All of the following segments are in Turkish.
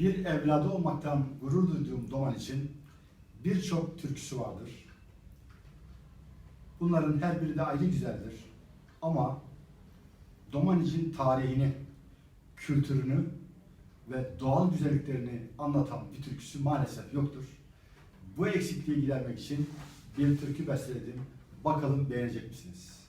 Bir evladı olmaktan gurur duyduğum Doman için birçok türküsü vardır. Bunların her biri de ayrı güzeldir. Ama Doman için tarihini, kültürünü ve doğal güzelliklerini anlatan bir türküsü maalesef yoktur. Bu eksikliği gidermek için bir türkü besteledim. Bakalım beğenecek misiniz?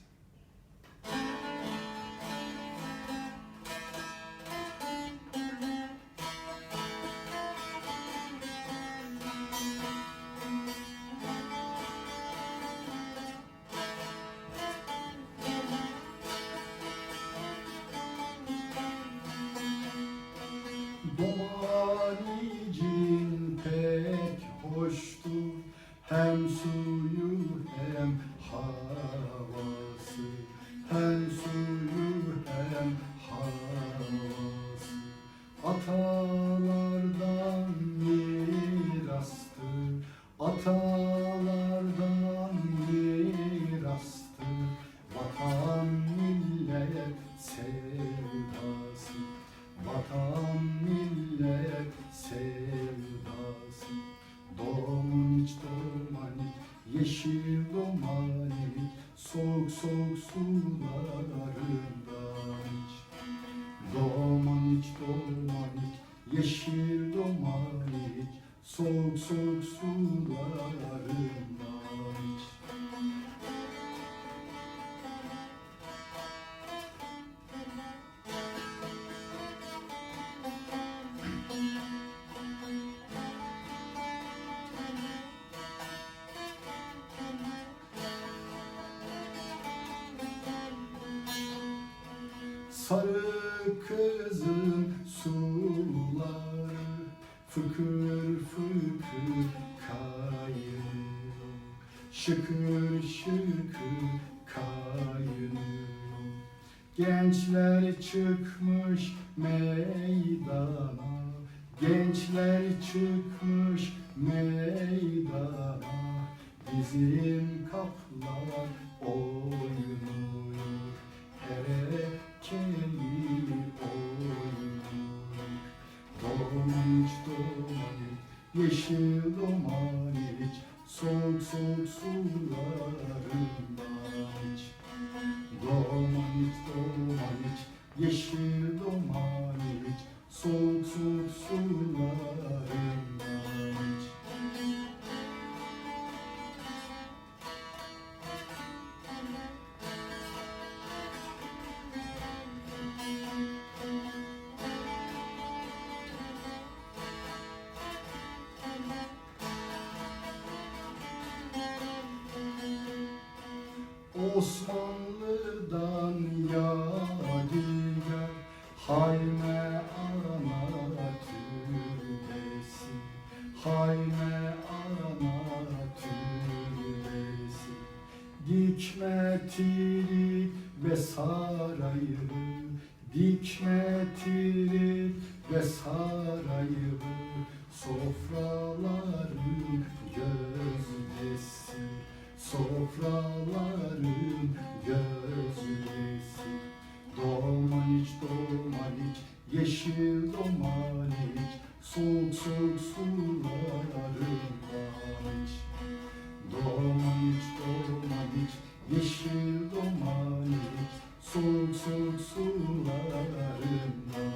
Domanicin pek hoştur Hem suyu hem havası. Hem suyu hem havası. Atalardan mirastır Atalardan mirastır Vatan millet sevdası yeşil domaniç Soğuk soğuk sularından. İç Domaniç domaniç yeşil domaniç Soğuk soğuk sularından Sarı kızın suları fıkır fıkır kaynıyor. Şıkır şıkır kaynıyor. Gençler çıkmış meydana Gençler çıkmış meydana. Bizim kaplar oynuyor. Erekeli Yeşil domaniç Soğuk soğuk sularından iç Domaniç domaniç Yeşil Osmanlı'dan yadigar Hayme ana türbesi Hayme ana türbesi Dikme ve sarayı Dikme ve sarayı. Sofraların Yeşil domaniç Soğuk soğuk sularından iç Domaniç domaniç Yeşil domaniç Soğuk soğuk sularından iç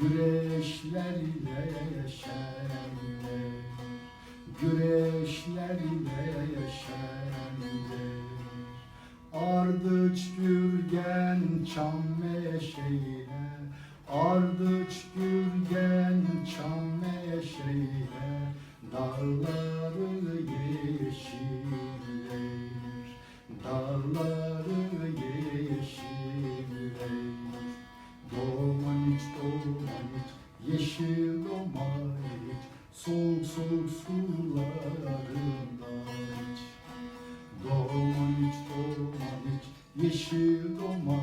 Güreşlerle şenle Güreşlerle şenle Ardıç gürgen çam meşeyle Ardıç gürgen çam meşeyle Dağları sularından iç Doğan iç, doğan iç, yeşil doğan